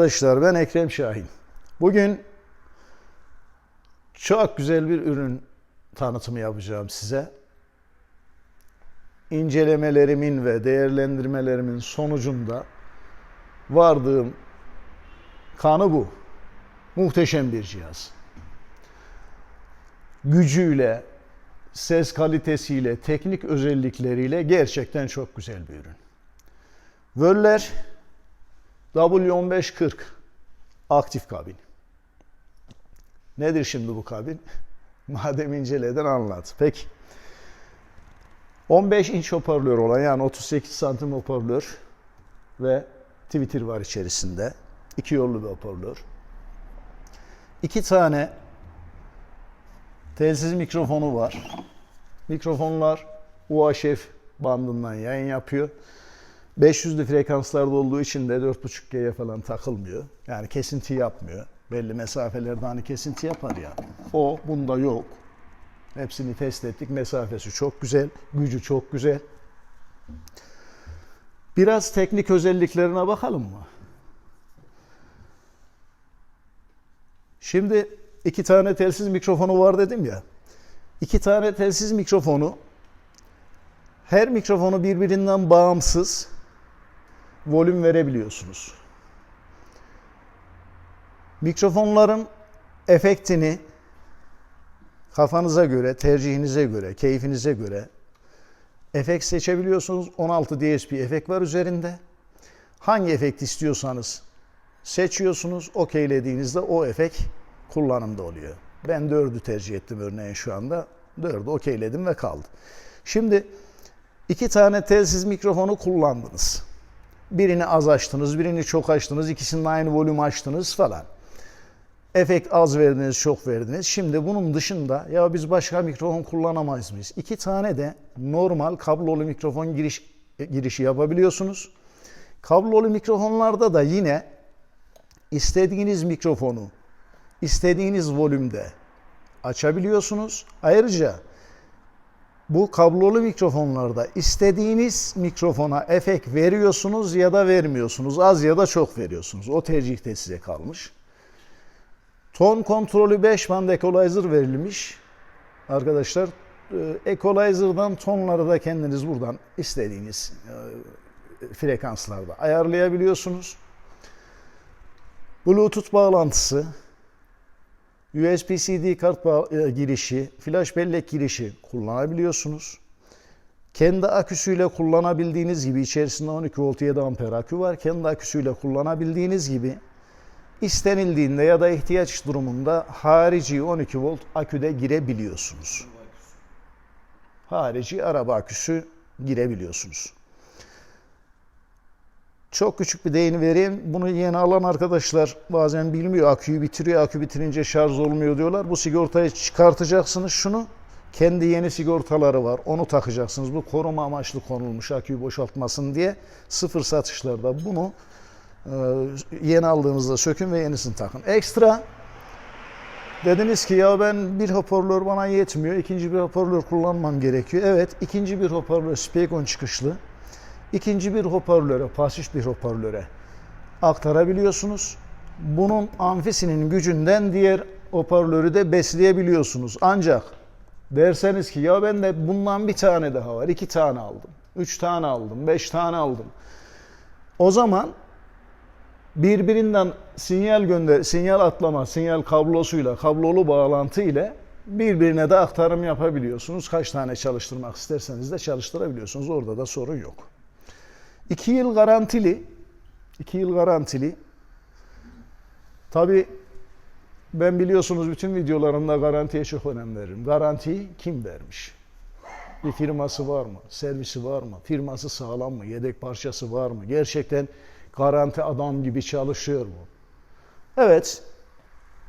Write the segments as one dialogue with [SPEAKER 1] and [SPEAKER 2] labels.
[SPEAKER 1] arkadaşlar ben Ekrem Şahin. Bugün çok güzel bir ürün tanıtımı yapacağım size. İncelemelerimin ve değerlendirmelerimin sonucunda vardığım kanı bu. Muhteşem bir cihaz. Gücüyle, ses kalitesiyle, teknik özellikleriyle gerçekten çok güzel bir ürün. Völler W1540 aktif kabin. Nedir şimdi bu kabin? Madem inceleden anlat. Peki. 15 inç hoparlör olan yani 38 santim hoparlör ve Twitter var içerisinde. İki yollu bir hoparlör. İki tane telsiz mikrofonu var. Mikrofonlar UHF bandından yayın yapıyor. 500'lü frekanslarda olduğu için de 4.5G'ye falan takılmıyor. Yani kesinti yapmıyor. Belli mesafelerde hani kesinti yapar ya. O bunda yok. Hepsini test ettik. Mesafesi çok güzel. Gücü çok güzel. Biraz teknik özelliklerine bakalım mı? Şimdi iki tane telsiz mikrofonu var dedim ya. İki tane telsiz mikrofonu her mikrofonu birbirinden bağımsız volüm verebiliyorsunuz. Mikrofonların efektini kafanıza göre, tercihinize göre, keyfinize göre efekt seçebiliyorsunuz. 16 DSP efekt var üzerinde. Hangi efekt istiyorsanız seçiyorsunuz. Okeylediğinizde o efekt kullanımda oluyor. Ben 4'ü tercih ettim örneğin şu anda. 4'ü okeyledim ve kaldı. Şimdi iki tane telsiz mikrofonu kullandınız. Birini az açtınız, birini çok açtınız, ikisinin aynı volüm açtınız falan. Efekt az verdiniz, çok verdiniz. Şimdi bunun dışında ya biz başka mikrofon kullanamayız mıyız? İki tane de normal kablolu mikrofon giriş, girişi yapabiliyorsunuz. Kablolu mikrofonlarda da yine istediğiniz mikrofonu istediğiniz volümde açabiliyorsunuz. Ayrıca bu kablolu mikrofonlarda istediğiniz mikrofona efekt veriyorsunuz ya da vermiyorsunuz. Az ya da çok veriyorsunuz. O tercihte size kalmış. Ton kontrolü 5 band equalizer verilmiş. Arkadaşlar e, equalizer'dan tonları da kendiniz buradan istediğiniz e, frekanslarda ayarlayabiliyorsunuz. Bluetooth bağlantısı, USB-CD kart e, girişi, flash bellek girişi kullanabiliyorsunuz. Kendi aküsüyle kullanabildiğiniz gibi içerisinde 12 volt 7 amper akü var. Kendi aküsüyle kullanabildiğiniz gibi istenildiğinde ya da ihtiyaç durumunda harici 12 volt aküde girebiliyorsunuz. Harici araba aküsü girebiliyorsunuz. Çok küçük bir değini vereyim. Bunu yeni alan arkadaşlar bazen bilmiyor. Aküyü bitiriyor. Akü bitirince şarj olmuyor diyorlar. Bu sigortayı çıkartacaksınız şunu. Kendi yeni sigortaları var. Onu takacaksınız. Bu koruma amaçlı konulmuş aküyü boşaltmasın diye. Sıfır satışlarda bunu e, yeni aldığınızda sökün ve yenisini takın. Ekstra dediniz ki ya ben bir hoparlör bana yetmiyor. ikinci bir hoparlör kullanmam gerekiyor. Evet ikinci bir hoparlör Specon çıkışlı. İkinci bir hoparlöre, pasif bir hoparlöre aktarabiliyorsunuz. Bunun amfisinin gücünden diğer hoparlörü de besleyebiliyorsunuz. Ancak derseniz ki ya ben de bundan bir tane daha var, iki tane aldım, üç tane aldım, beş tane aldım. O zaman birbirinden sinyal gönder, sinyal atlama, sinyal kablosuyla, kablolu bağlantı ile birbirine de aktarım yapabiliyorsunuz. Kaç tane çalıştırmak isterseniz de çalıştırabiliyorsunuz. Orada da sorun yok. 2 yıl garantili. 2 yıl garantili. Tabi ben biliyorsunuz bütün videolarımda garantiye çok önem veririm. Garantiyi kim vermiş? Bir firması var mı? Servisi var mı? Firması sağlam mı? Yedek parçası var mı? Gerçekten garanti adam gibi çalışıyor mu? Evet,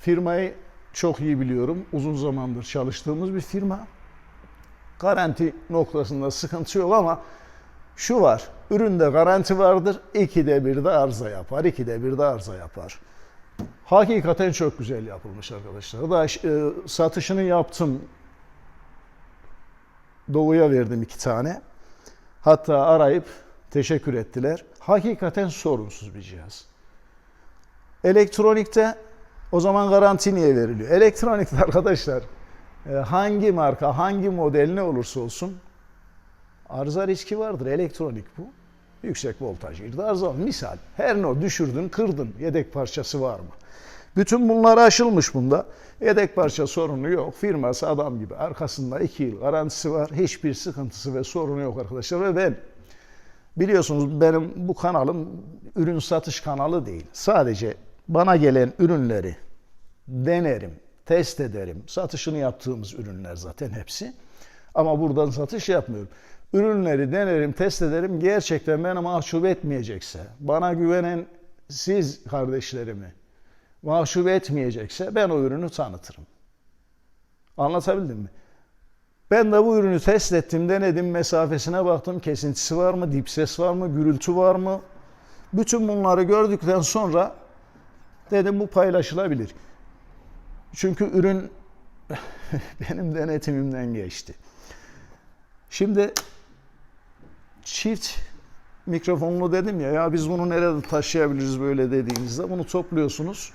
[SPEAKER 1] firmayı çok iyi biliyorum. Uzun zamandır çalıştığımız bir firma. Garanti noktasında sıkıntı yok ama şu var, üründe garanti vardır, ikide bir de arıza yapar, ikide bir de arıza yapar. Hakikaten çok güzel yapılmış arkadaşlar. Da e, satışını yaptım. Doğu'ya verdim iki tane. Hatta arayıp teşekkür ettiler. Hakikaten sorunsuz bir cihaz. Elektronikte o zaman garanti niye veriliyor? Elektronikte arkadaşlar e, hangi marka, hangi model ne olursa olsun arıza riski vardır. Elektronik bu. Yüksek voltaj girdi arıza. Misal her no düşürdün, kırdın. Yedek parçası var mı? Bütün bunlar aşılmış bunda. Yedek parça sorunu yok. Firması adam gibi. Arkasında 2 yıl garantisi var. Hiçbir sıkıntısı ve sorunu yok arkadaşlar. Ve ben biliyorsunuz benim bu kanalım ürün satış kanalı değil. Sadece bana gelen ürünleri denerim, test ederim. Satışını yaptığımız ürünler zaten hepsi. Ama buradan satış yapmıyorum. Ürünleri denerim, test ederim. Gerçekten beni mahcup etmeyecekse, bana güvenen siz kardeşlerimi mahcup etmeyecekse ben o ürünü tanıtırım. Anlatabildim mi? Ben de bu ürünü test ettim, denedim, mesafesine baktım. Kesintisi var mı, dip ses var mı, gürültü var mı? Bütün bunları gördükten sonra dedim bu paylaşılabilir. Çünkü ürün benim denetimimden geçti. Şimdi çift mikrofonlu dedim ya ya biz bunu nerede taşıyabiliriz böyle dediğinizde bunu topluyorsunuz.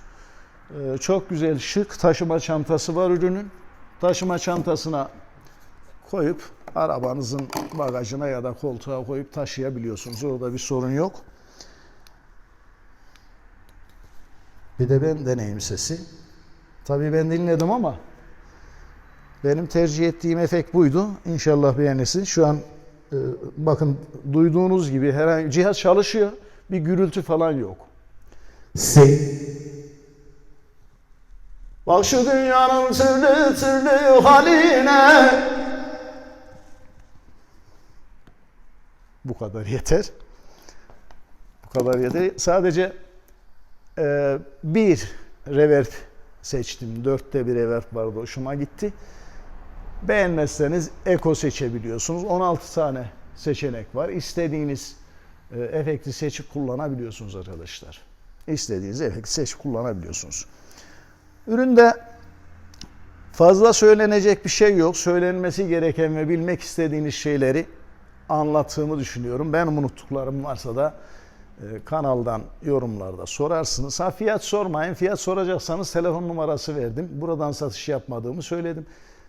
[SPEAKER 1] Ee, çok güzel şık taşıma çantası var ürünün. Taşıma çantasına koyup arabanızın bagajına ya da koltuğa koyup taşıyabiliyorsunuz. Orada bir sorun yok. Bir de ben deneyim sesi. Tabii ben dinledim ama benim tercih ettiğim efekt buydu. İnşallah beğenirsiniz. Şu an bakın duyduğunuz gibi herhangi cihaz çalışıyor. Bir gürültü falan yok. Si. Bak şu dünyanın türlü türlü haline. Bu kadar yeter. Bu kadar yeter. Sadece e, bir reverb seçtim. Dörtte bir reverb vardı. Hoşuma gitti. Beğenmezseniz Eko seçebiliyorsunuz. 16 tane seçenek var. İstediğiniz e, efekti seçip kullanabiliyorsunuz arkadaşlar. İstediğiniz efekti seçip kullanabiliyorsunuz. Üründe fazla söylenecek bir şey yok. Söylenmesi gereken ve bilmek istediğiniz şeyleri anlattığımı düşünüyorum. Ben unuttuklarım varsa da e, kanaldan yorumlarda sorarsınız. Ha fiyat sormayın. Fiyat soracaksanız telefon numarası verdim. Buradan satış yapmadığımı söyledim.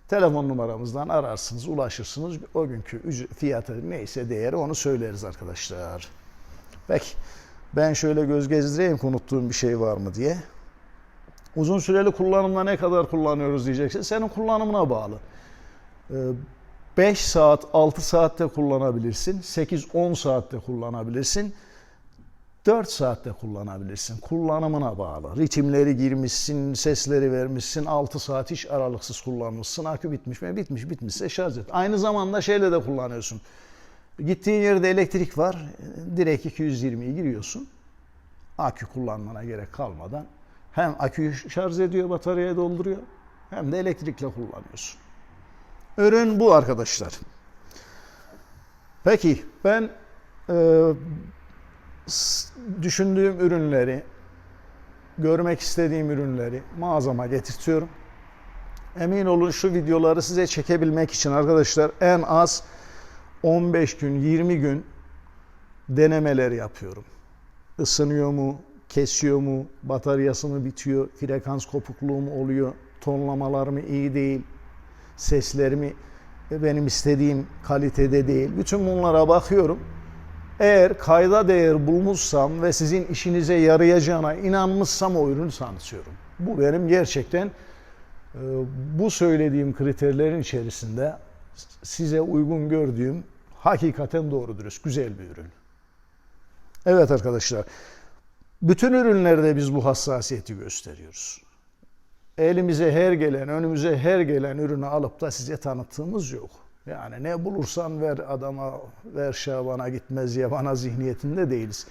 [SPEAKER 1] Telefon numaramızdan ararsınız, ulaşırsınız. O günkü fiyatı neyse değeri onu söyleriz arkadaşlar. Peki ben şöyle göz gezdireyim unuttuğum bir şey var mı diye. Uzun süreli kullanımda ne kadar kullanıyoruz diyeceksin. Senin kullanımına bağlı. 5 saat, 6 saatte kullanabilirsin. 8-10 saatte kullanabilirsin. 4 saatte kullanabilirsin. Kullanımına bağlı. Ritimleri girmişsin, sesleri vermişsin. 6 saat hiç aralıksız kullanmışsın. Akü bitmiş mi? Bitmiş. Bitmişse şarj et. Aynı zamanda şeyle de kullanıyorsun. Gittiğin yerde elektrik var. Direkt 220'yi giriyorsun. Akü kullanmana gerek kalmadan hem aküyü şarj ediyor, bataryaya dolduruyor hem de elektrikle kullanıyorsun. Ürün bu arkadaşlar. Peki ben e, düşündüğüm ürünleri, görmek istediğim ürünleri mağazama getirtiyorum. Emin olun şu videoları size çekebilmek için arkadaşlar en az 15 gün, 20 gün denemeler yapıyorum. Isınıyor mu, kesiyor mu, bataryası mı bitiyor, frekans kopukluğu mu oluyor, tonlamalar mı iyi değil, seslerimi benim istediğim kalitede değil. Bütün bunlara bakıyorum. Eğer kayda değer bulmuşsam ve sizin işinize yarayacağına inanmışsam o ürünü tanıtıyorum. Bu benim gerçekten e, bu söylediğim kriterlerin içerisinde size uygun gördüğüm hakikaten doğru dürüst güzel bir ürün. Evet arkadaşlar. Bütün ürünlerde biz bu hassasiyeti gösteriyoruz. Elimize her gelen, önümüze her gelen ürünü alıp da size tanıttığımız yok. Yani ne bulursan ver adama, ver şabana gitmez yabana zihniyetinde değiliz.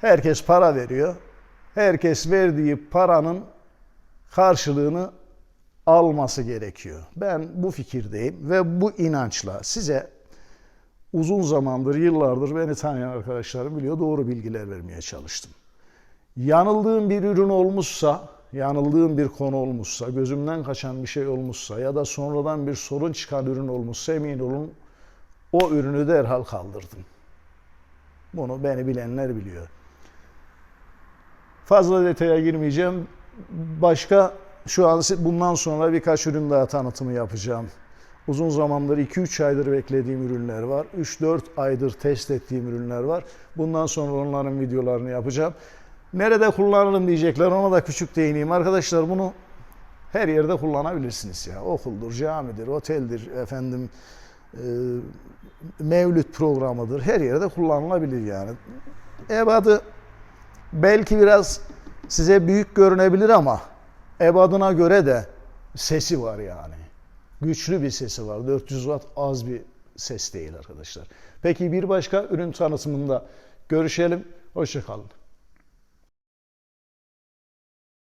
[SPEAKER 1] Herkes para veriyor. Herkes verdiği paranın karşılığını alması gerekiyor. Ben bu fikirdeyim ve bu inançla size uzun zamandır, yıllardır beni tanıyan arkadaşlarım biliyor doğru bilgiler vermeye çalıştım. Yanıldığım bir ürün olmuşsa, yanıldığım bir konu olmuşsa, gözümden kaçan bir şey olmuşsa ya da sonradan bir sorun çıkan ürün olmuşsa emin olun o ürünü derhal kaldırdım. Bunu beni bilenler biliyor. Fazla detaya girmeyeceğim. Başka şu an bundan sonra birkaç ürün daha tanıtımı yapacağım. Uzun zamandır 2-3 aydır beklediğim ürünler var. 3-4 aydır test ettiğim ürünler var. Bundan sonra onların videolarını yapacağım. Nerede kullanırım diyecekler ona da küçük değineyim. Arkadaşlar bunu her yerde kullanabilirsiniz ya. Okuldur, camidir, oteldir, efendim e, mevlüt programıdır. Her yerde kullanılabilir yani. Ebadı belki biraz size büyük görünebilir ama ebadına göre de sesi var yani. Güçlü bir sesi var. 400 watt az bir ses değil arkadaşlar. Peki bir başka ürün tanıtımında görüşelim. Hoşçakalın.